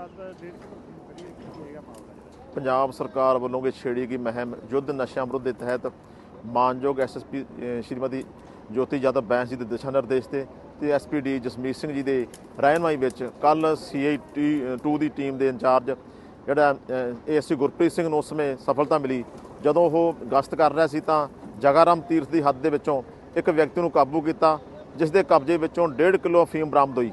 ਰਾਤ ਦਾ ਡੇਢ ਕਿਲੋ ਹੈਗਾ ਮਾਮਲਾ ਪੰਜਾਬ ਸਰਕਾਰ ਵੱਲੋਂ ਕਿ ਛੇੜੀ ਗਈ ਮੁਹਿੰਮ ਯੁੱਧ ਨਸ਼ਿਆਂ ਵਿਰੁੱਧ ਦੇ ਤਹਿਤ ਮਾਨਯੋਗ ਐਸਐਸਪੀ ਸ਼੍ਰੀਮਤੀ ਜੋਤੀ ਜਾਦਵ ਬੈਂਸ ਜੀ ਦੇ ਦਿਸ਼ਾ ਨਿਰਦੇਸ਼ ਤੇ ਤੇ ਐਸਪੀਡੀ ਜਸਮੀਤ ਸਿੰਘ ਜੀ ਦੇ ਰਹਿਨਮਾਈ ਵਿੱਚ ਕੱਲ ਸੀਆਈਟੀ 2 ਦੀ ਟੀਮ ਦੇ ਇੰਚਾਰਜ ਜਿਹੜਾ ਏਐਸਸੀ ਗੁਰਪ੍ਰੀਤ ਸਿੰਘ ਨੂੰ ਉਸ ਸਮੇਂ ਸਫਲਤਾ ਮਿਲੀ। ਜਦੋਂ ਉਹ ਗਸ਼ਤ ਕਰ ਰਿਹਾ ਸੀ ਤਾਂ ਜਗਾਰਾਮ ਤੀਰਥ ਦੀ ਹੱਦ ਦੇ ਵਿੱਚੋਂ ਇੱਕ ਵਿਅਕਤੀ ਨੂੰ ਕਾਬੂ ਕੀਤਾ, ਜਿਸ ਦੇ ਕਬਜ਼ੇ ਵਿੱਚੋਂ 1.5 ਕਿਲੋ ਅਫੀਮ ਬਰਾਮਦ ਹੋਈ।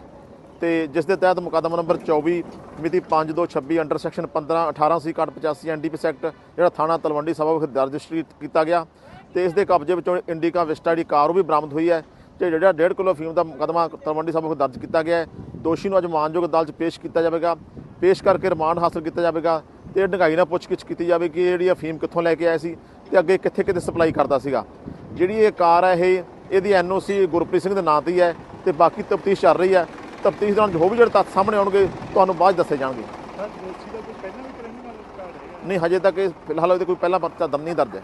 ਤੇ ਜਿਸ ਦੇ ਤਹਿਤ ਮੁਕੱਦਮਾ ਨੰਬਰ 24 ਮਿਤੀ 5226 under section 15 18 C card 85 NDP sect, ਜਿਹੜਾ ਥਾਣਾ ਤਲਵੰਡੀ ਸਭਾ ਵਿਖੇ ਦਰਜ ਕੀਤਾ ਗਿਆ। ਤੇ ਇਸ ਦੇ ਕਬਜ਼ੇ ਵਿੱਚੋਂ ਇੰਡੀਕਾ ਵਿਸਟਾ ਜਿਹੜੀ ਕਾਰ ਉਹ ਵੀ ਬਰਾਮਦ ਹੋਈ ਹੈ, ਤੇ ਜਿਹੜਾ 1.5 ਕਿਲੋ ਫੀਮ ਦਾ ਮੁਕੱਦਮਾ ਤਲਵੰਡੀ ਸਾਬੋ ਵਿਖੇ ਦਰਜ ਕੀਤਾ ਗਿਆ ਹੈ। ਦੋਸ਼ੀ ਨੂੰ ਅੱਜ ਮਾਨਯੋਗ ਅਦਾਲਤ 'ਚ ਪੇਸ਼ ਕੀਤਾ ਜਾਵੇਗਾ। ਪੇਸ਼ ਕਰਕੇ ਰਿਮਾਂਡ ਹਾਸਲ ਕੀਤਾ ਜਾਵੇਗਾ ਤੇ ਢੰਗਾਈ ਨਾਲ ਪੁੱਛਗਿੱਛ ਕੀਤੀ ਜਾਵੇ ਕਿ ਇਹ ਜਿਹੜੀ ਅਫੀਮ ਕਿੱਥੋਂ ਲੈ ਕੇ ਆਇਆ ਸੀ ਤੇ ਅੱਗੇ ਕਿੱਥੇ ਕਿੱਥੇ ਸਪਲਾਈ ਕਰਦਾ ਸੀਗਾ। ਜਿਹੜੀ ਇਹ ਕਾਰ ਹੈ, ਇਹ, ਇਹਦੀ ਐਨਓਸੀ ਗੁਰਪ੍ਰੀਤ ਸਿੰਘ ਦੇ ਨਾਂ ਤੇ ਹੈ ਤੇ ਬਾਕੀ ਤਫਤੀਸ਼ ਚੱਲ ਰਹੀ ਹੈ। ਤਫਤੀਸ਼ ਦੌਰਾਨ ਜੋ ਵੀ ਜਿਹੜੇ ਤੱਥ ਸਾਹਮਣੇ ਆਉਣਗੇ ਤੁਹਾਨੂੰ ਬਾਅਦ ਦੱਸੇ ਜਾਣਗੇ। ਨਹੀਂ ਹਜੇ ਤੱਕ ਇਹ ਫਿਲਹਾਲ ਉਹਦੇ ਕੋਈ ਪਹਿਲਾ ਪਰਚਾ ਦਮ ਨਹੀਂ ਦਰਜ ਹੈ।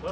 不